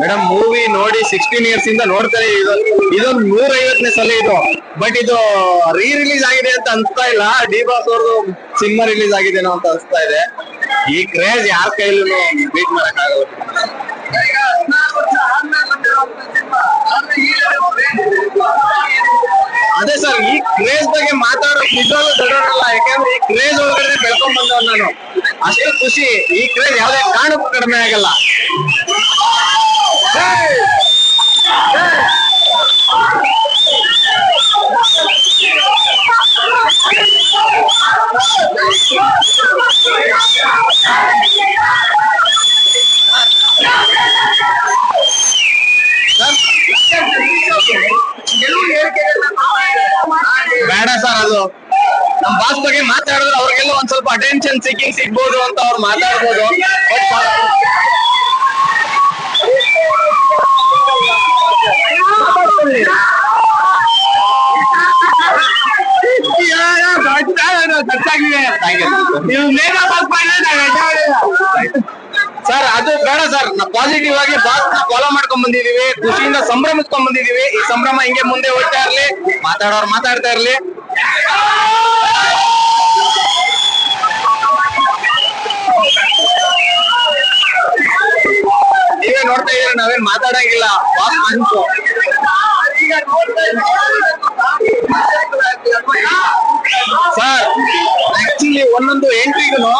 Madam movie ನೋಡಿ sixteen years ಇಂದ ನೋಡ್ತಾರೆ ಇದು ಇದೊಂದು ನೂರ ಐವತ್ತನೇ ಸಲ ಇದು. ಬಟ್ ಇದು ರೀ ರಿಲೀಸ್ ಆಗಿದೆ ಅಂತ ಅನ್ಸ್ತಾ ಇಲ್ಲ. ಡಿ ಬಾಸ್ ಅವ್ರದ್ದು ಸಿನಿಮಾ ರಿಲೀಸ್ ಆಗಿದೆನೋ ಅಂತ ಅನ್ಸ್ತಾ ಇದೆ. ಈ ಕ್ರೇಜ್ ಯಾರ ಕೈಲೂ ಬೀಟ್ ಮಾಡಕ್ ಅದೇ ಸರ್ ಈ ಕ್ರೇಜ್ ಬಗ್ಗೆ ಮಾತಾಡೋ ನಿಜವಾಗ್ಲೂ ದೊಡ್ಡವರಲ್ಲ. ಯಾಕಂದ್ರೆ ಈ ಕ್ರೇಜ್ ಒಳಗಡೆ ಬೆಳ್ಕೊಂಡ್ ಬಂದವ್ ನಾನು. ಅಷ್ಟು ಖುಷಿ. ಈ ಕ್ರೇಜ್ ಯಾವ್ದೇ ಕಾರಣಕ್ಕೂ ಕಡಿಮೆ ಆಗಲ್ಲ ಬೇಡ ಸರ್ ಅದು. ನಮ್ ಬಾಸ್ ಬಗ್ಗೆ ಮಾತಾಡಿದ್ರೆ ಅವ್ರಿಗೆಲ್ಲ ಒಂದ್ ಸ್ವಲ್ಪ ಅಟೆನ್ಷನ್ ಸಿಕ್ಕಿಂಗ್ ಸಿಗ್ಬೋದು ಅಂತ ಅವ್ರು ಮಾತಾಡ್ಬೋದು. ಸರ್ ಅದು ಬೇಡ ಸರ್ ನಾವು ಪಾಸಿಟಿವ್ ಆಗಿ ಬಾಸ್ನ ಫಾಲೋ ಮಾಡ್ಕೊಂಡ್ ಬಂದಿದೀವಿ. ಖುಷಿಯಿಂದ ಸಂಭ್ರಮಿಸ್ಕೊಂಡ್ ಬಂದಿದೀವಿ. ಈ ಸಂಭ್ರಮ ಹಿಂಗೆ ಮುಂದೆ ಹೋಗ್ತಾ ಇರ್ಲಿ. ಮಾತಾಡೋರು ಮಾತಾಡ್ತಾ ಇರ್ಲಿ. ನೀವೇ ನೋಡ್ತಾ ಇದ್ರೆ ನಾವೇನ್ ಮಾತಾಡಂಗಿಲ್ಲ. ಮನ್ಸು ಸರ್ ಆಕ್ಚುಲಿ ಒಂದೊಂದು ಎಂಟ್ರಿಗೂ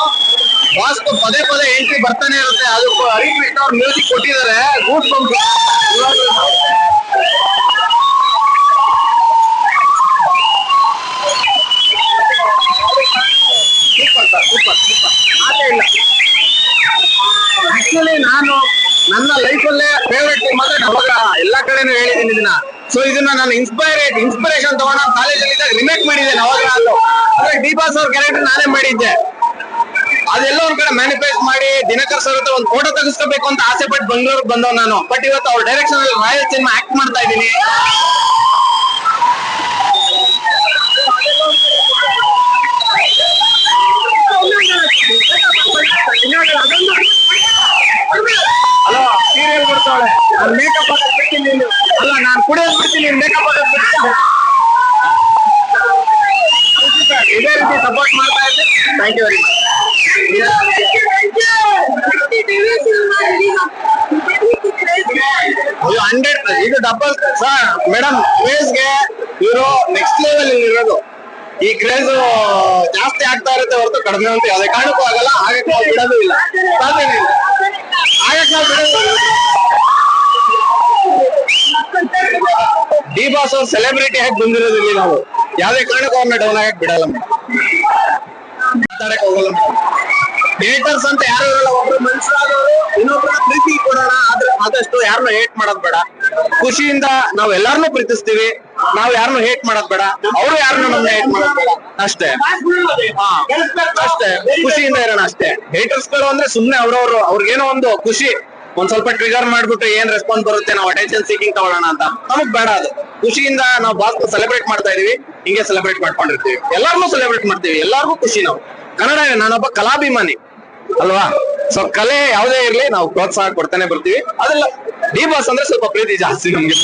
ವಾಸ್ತು ಪದೇ ಪದೇ ಎಂಟ್ರಿ ಬರ್ತಾನೆ ಇರುತ್ತೆ. ಅದಕ್ಕೂ ಹರಿಕೃಷ್ಣ ಅವ್ರು ಮ್ಯೂಸಿಕ್ ಕೊಟ್ಟಿದ್ದಾರೆ. ಗೂಡ್ ಆಕ್ಚುಲಿ ನಾನು ನನ್ನ ಲೈಫಲ್ಲೇ ಫೇವ್ರೆಟ್ ಟೀಮ್ ಅಂದ್ರೆ ಅವಾಗ ಎಲ್ಲಾ ಕಡೆನೂ ಹೇಳಿದ್ದೀನಿ ಇದನ್ನ. ಸೊ ಇದನ್ನ ನಾನು ಇನ್ಸ್ಪೈರ್ ಇನ್ಸ್ಪಿರೇಷನ್ ತಗೊಂಡು ಕಾಲೇಜಲ್ಲಿ ಇದ್ದಾಗ ರಿಮೇಕ್ ಮಾಡಿದ್ದೆ ಅವಾಗ ನಾನು. ಅಂದ್ರೆ ಬಾಸ್ ಅವ್ರ ಕ್ಯಾರೆಕ್ಟರ್ ನಾನೇ ಮಾಡಿದ್ದೆ. ಅದೆಲ್ಲ ಒಂದ್ ಕಡೆ ಮ್ಯಾನಿಫೆಸ್ಟ್ ಮಾಡಿ ದಿನಕರ್ ಸರ್ ಹತ್ರ ಒಂದು ಫೋಟೋ ತೆಗಿಸ್ಕೋಬೇಕು ಅಂತ ಆಸೆ ಪಟ್ಟು ಬೆಂಗಳೂರಿಗೆ ಬಂದವ್ ನಾನು. ಬಟ್ ಇವತ್ತು ಅವ್ರ ಡೈರೆಕ್ಷನ್ ಅಲ್ಲಿ ರಾಯಲ್ ಸಿನಿಮಾ ಆಕ್ಟ್ ಮಾಡ್ತಾ ಇದ್ದೀನಿ ಅಲ್ಲ ಸೀರಿಯಲ್ ಬಿಡ್ತಾಳೆ ನಾನು ಮೇಕಪ್ ಹಾಕಕ್ ಬಿಡ್ತೀನಿ ನೀನು. ಅಲ್ಲ, ನಾನು ಕುಡಿಯೋದ್ ಬಿಡ್ತೀನಿ ಮೇಕಪ್ ಇದೇ ರೀತಿ ಸಪೋರ್ಟ್ ಮಾಡ್ತಾ ಇದ್ದೆ. Thank you very much hundred ಇದು ಡಬಲ್ ಸರ್ ಮೇಡಮ್ ಕ್ರೇಜ್ಗೆ ಇವರು ನೆಕ್ಸ್ಟ್ ಲೆವೆಲ್ ಇರೋದು. ಈ ಕ್ರೇಜ್ ಜಾಸ್ತಿ ಆಗ್ತಾ ಇರುತ್ತೆ ಹೊರತು ಕಡಿಮೆ ಅಂತ ಯಾವುದೇ ಕಾರಣಕ್ಕೂ ಆಗಲ್ಲ. ಆಗಕ್ಕೆ ನಾವು ಬಿಡೋದು ಇಲ್ಲ. ಸಾಧ್ಯನೇ ಬಿಡೋದು ಇಲ್ಲ. ಅವ್ರ ಸೆಲೆಬ್ರಿಟಿ ಆಗಿ ಬಂದಿರೋದಿಲ್ಲ ನಾವು ಯಾವ್ದೇ ಕಾರಣಕ್ಕೂ ಅವ್ರನ್ನ ಡೌನ್ ಆಗಕ್ ಬಿಡಲ್ಲ ಮಾತಾಡಕ್ ಹೋಗಲ್ಲ ಹೇಟರ್ಸ್ ಅಂತ ಯಾರು ಇರಲ್ಲ, ಒಬ್ರು ಮನುಷ್ಯರಾದವರು ಇನ್ನೊಬ್ಬರನ್ನ ಪ್ರೀತಿ ಕೊಡೋಣ, ಆದ್ರೆ ಆದಷ್ಟು ಯಾರನ್ನೂ ಹೇಟ್ ಮಾಡೋದ್ ಬೇಡ. ಖುಷಿಯಿಂದ ನಾವ್ ಎಲ್ಲಾರನ್ನೂ ಪ್ರೀತಿಸ್ತೀವಿ, ನಾವ್ ಯಾರನ್ನೂ ಹೇಟ್ ಮಾಡೋದ್ ಬೇಡ, ಅವ್ರು ಯಾರನ್ನೂ ನಮ್ಮ ಹೇಟ್ ಮಾಡೋದ್ ಅಷ್ಟೇ. ಅಷ್ಟೇ. ಖುಷಿಯಿಂದ ಇರೋಣ ಅಷ್ಟೇ. ಹೇಟರ್ಸ್ಗಳು ಅಂದ್ರೆ ಸುಮ್ನೆ ಅವ್ರವ್ರು, ಅವ್ರಿಗೇನೋ ಒಂದು ಖುಷಿ, ಒಂದ್ ಸ್ವಲ್ಪ ಟ್ರಿಗರ್ ಮಾಡ್ಬಿಟ್ಟು ಏನ್ ರೆಸ್ಪಾನ್ಸ್ ಬರುತ್ತೆ, ನಾವು ಅಟೆನ್ಷನ್ ಸೀಕಿಂಗ್ ತಗೊಳ್ಳೋಣ ಅಂತ. ನಮಗ್ ಬೇಡ ಅದು. ಖುಷಿಯಿಂದ ನಾವು ಭಾರತ ಸೆಲೆಬ್ರೇಟ್ ಮಾಡ್ತಾ ಇದೀವಿ. ಹಿಂಗೆ ಸೆಲೆಬ್ರೇಟ್ ಮಾಡ್ಕೊಂಡಿರ್ತೀವಿ. ಎಲ್ಲಾರ್ನು ಸೆಲೆಬ್ರೇಟ್ ಮಾಡ್ತೀವಿ. ಎಲ್ಲಾರ್ಗೂ ಖುಷಿ ನಾವು. ಕನ್ನಡ, ನಾನೊಬ್ಬ ಕಲಾಭಿಮಾನಿ. ಅಲ್ವಾ? ಸೊ ಕಲೆ ಯಾವುದೇ ಇರ್ಲಿ, ನಾವು ಪ್ರೋತ್ಸಾಹ ಕೊಡ್ತಾನೆ ಬರ್ತೀವಿ. ಅದೆಲ್ಲ ಡಿ ಬಾಸ್ ಅಂದ್ರೆ ಸ್ವಲ್ಪ ಪ್ರೀತಿ ಜಾಸ್ತಿ ನಮ್ಗೆ.